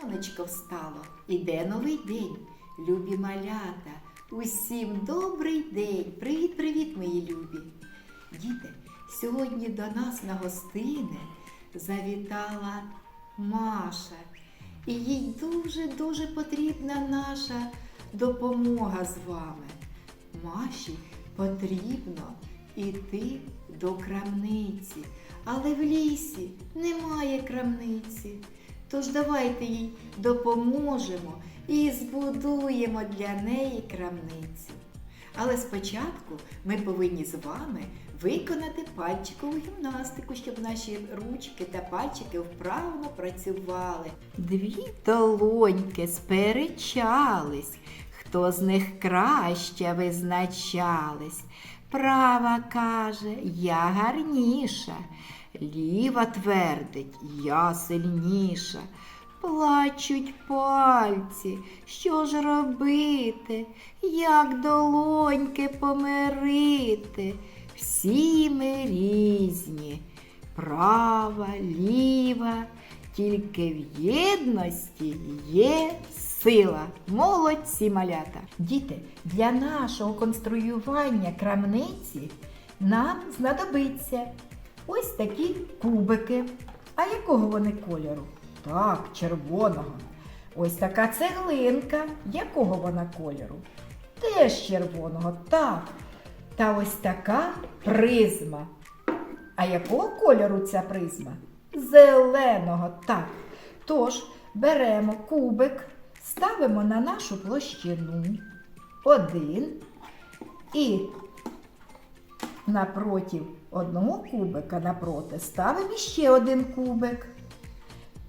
Сонечко встало, іде новий день. Любі малята, усім добрий день. Привіт, привіт, мої любі. Діти, сьогодні до нас на гостини завітала Маша. І їй дуже-дуже потрібна наша допомога з вами. Маші потрібно йти до крамниці, але в лісі немає крамниці. Тож давайте їй допоможемо і збудуємо для неї крамницю. Але спочатку ми повинні з вами виконати пальчикову гімнастику, щоб наші ручки та пальчики вправно працювали. Дві долоньки сперечались, хто з них краще визначались. Права каже, я гарніша, ліва твердить, я сильніша. Плачуть пальці, що ж робити, як долоньки помирити? Всі ми різні, права, ліва, тільки в єдності є сила. Молодці малята. Діти, для нашого конструювання крамниці нам знадобиться ось такі кубики. А якого вони кольору? Так, червоного. Ось така цеглинка. Якого вона кольору? Теж червоного, так. Та ось така призма. А якого кольору ця призма? Зеленого, так. Тож беремо кубик, ставимо на нашу площину. Один. І напротив одного кубика напроти ставимо ще один кубик.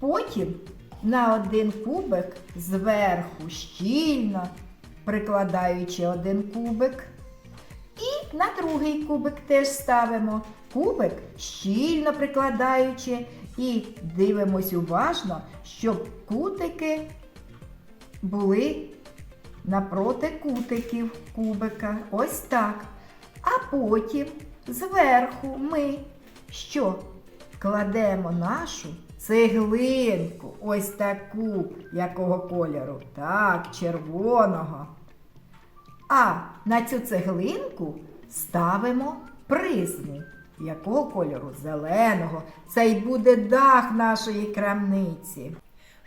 Потім на один кубик зверху щільно прикладаючи один кубик. І на другий кубик теж ставимо кубик, щільно прикладаючи, і дивимось уважно, щоб кутики були напроти кутиків кубика. Ось так. А потім зверху ми що? Кладемо нашу цеглинку, ось таку, якого кольору? Так, червоного. А на цю цеглинку ставимо призму. Якого кольору? Зеленого. Це й буде дах нашої крамниці.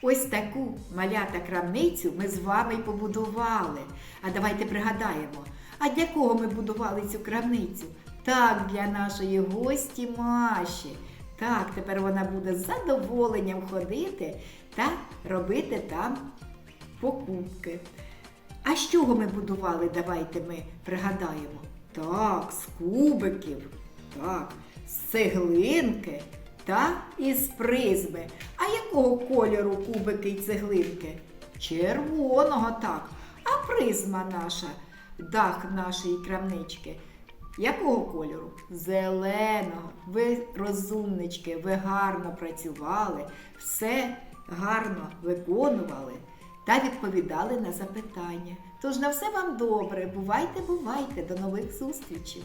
Ось таку малята крамницю ми з вами й побудували. А давайте пригадаємо, а для кого ми будували цю крамницю? Так, для нашої гості Маші. Так, тепер вона буде з задоволенням ходити та робити там покупки. А з чого ми будували? Давайте ми пригадаємо. Так, з кубиків, так, з цеглинки та із призми. А якого кольору кубики й цеглинки? Червоного, так. А призма наша, дах нашої крамнички. Якого кольору? Зеленого. Ви розумнички, ви гарно працювали, все гарно виконували та відповідали на запитання. Тож на все вам добре. Бувайте, бувайте, до нових зустрічей!